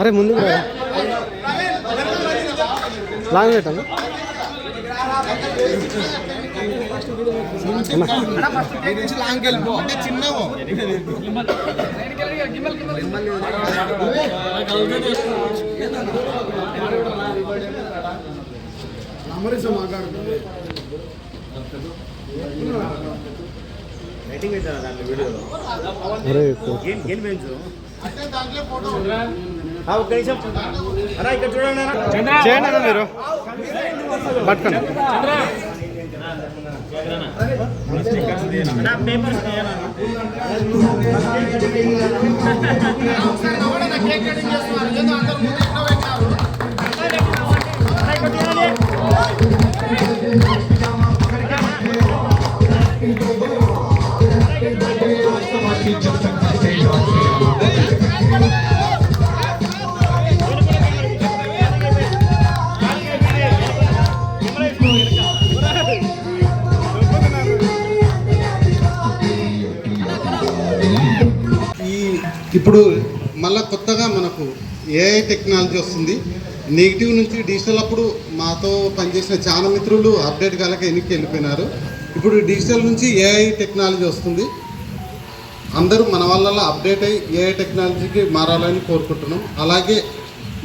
అరే ముందుకు లాంగ్ పెట్టాను అరే ఏం పెంచు ఒక్క నిమిషం. అన్నా ఇక్కడ చూడండి. చేయండి అన్న మీరు. పట్టుకోండి. పేపర్స్ ఇప్పుడు మళ్ళా కొత్తగా మనకు ఏఐ టెక్నాలజీ వస్తుంది. నెగిటివ్ నుంచి డిజిటల్ అప్పుడు మాతో పనిచేసిన చాలా మిత్రులు అప్డేట్ కాలక ఎన్నిక వెళ్ళిపోయినారు. ఇప్పుడు డిజిటల్ నుంచి ఏఐ టెక్నాలజీ వస్తుంది. అందరూ మన వల్ల అప్డేట్ అయ్యి ఏఐ టెక్నాలజీకి మారాలని కోరుకుంటున్నాం. అలాగే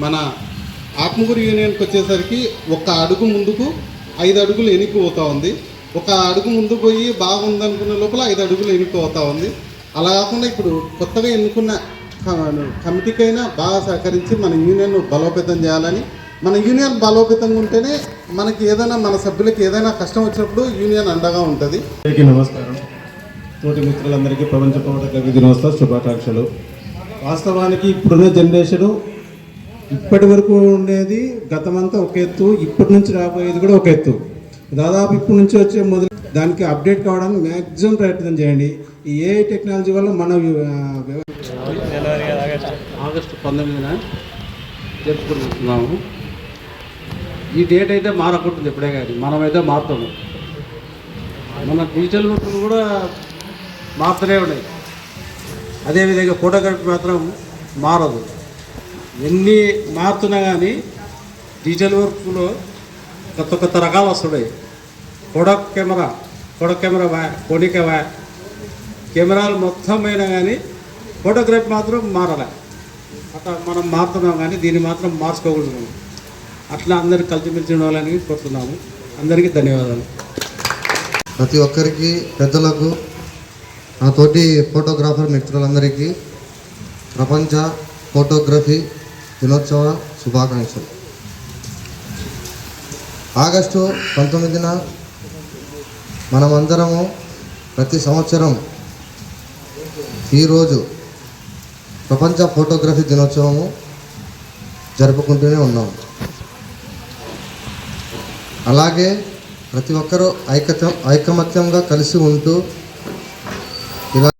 మన ఆత్మకూరు యూనియన్కి వచ్చేసరికి ఒక అడుగు ముందుకు ఐదు అడుగులు ఎనికి పోతూ ఉంది. ఒక అడుగు ముందు పోయి బాగుందనుకున్న లోపల ఐదు అడుగులు ఎనికి పోతా ఉంది. అలా కాకుండా ఇప్పుడు కొత్తగా ఎన్నుకున్న కమిటీకైనా బాగా సహకరించి మన యూనియన్ను బలోపేతం చేయాలని మన యూనియన్ బలోపేతంగా ఉంటేనే మనకి ఏదైనా మన సభ్యులకి ఏదైనా కష్టం వచ్చినప్పుడు యూనియన్ అండగా ఉంటుంది. నమస్కారం. తోటి మిత్రులందరికీ ప్రపంచ పౌర కవి దినోత్సవ శుభాకాంక్షలు. వాస్తవానికి ఇప్పుడున్న జనరేషను ఇప్పటి వరకు ఉండేది గతమంతా ఒక ఎత్తు ఇప్పటి నుంచి రాబోయేది కూడా ఒక ఎత్తు దాదాపు ఇప్పటి నుంచి వచ్చే మొదలు దానికి అప్డేట్ కావడానికి మ్యాక్సిమం ప్రయత్నం చేయండి. ఈ ఏ టెక్నాలజీ వల్ల మన ఆగస్టు పంతొమ్మిదిన జరుపుకుంటున్నాము. ఈ డేట్ అయితే మారకుంటుంది ఇప్పుడే కానీ మనమైతే మారుతాము. మన డిజిటల్ వర్క్లు కూడా మారుతూనే ఉన్నాయి. అదేవిధంగా ఫోటోగ్రఫీ మాత్రం మారదు. ఎన్ని మారుతున్నా కానీ డిజిటల్ వర్క్లో కొత్త కొత్త రకాలు వస్తున్నాయి కొడక్ కెమెరా కొడక్ కెమెరా వా కొనిక వా కెమెరాలు మొత్తం అయినా కానీ ఫోటోగ్రఫీ మాత్రం మారలే అట్లా మనం మారుతున్నాం కానీ దీన్ని మాత్రం మార్చుకోగలుగుతున్నాం అట్లా అందరు కలిసిమెలిసి ఉండాలని కోరుతున్నాము అందరికీ ధన్యవాదాలు ప్రతి ఒక్కరికి పెద్దలకు నా తోటి ఫోటోగ్రాఫర్ మిత్రులందరికీ ప్రపంచ ఫోటోగ్రఫీ దినోత్సవ శుభాకాంక్షలు. ఆగస్టు పంతొమ్మిదిన మనమందరము ప్రతి సంవత్సరం ఈరోజు ప్రపంచ ఫోటోగ్రఫీ దినోత్సవము జరుపుకుంటూనే ఉన్నాము. అలాగే ప్రతి ఒక్కరూ ఐకత ఐకమత్యంగా కలిసి ఉంటూ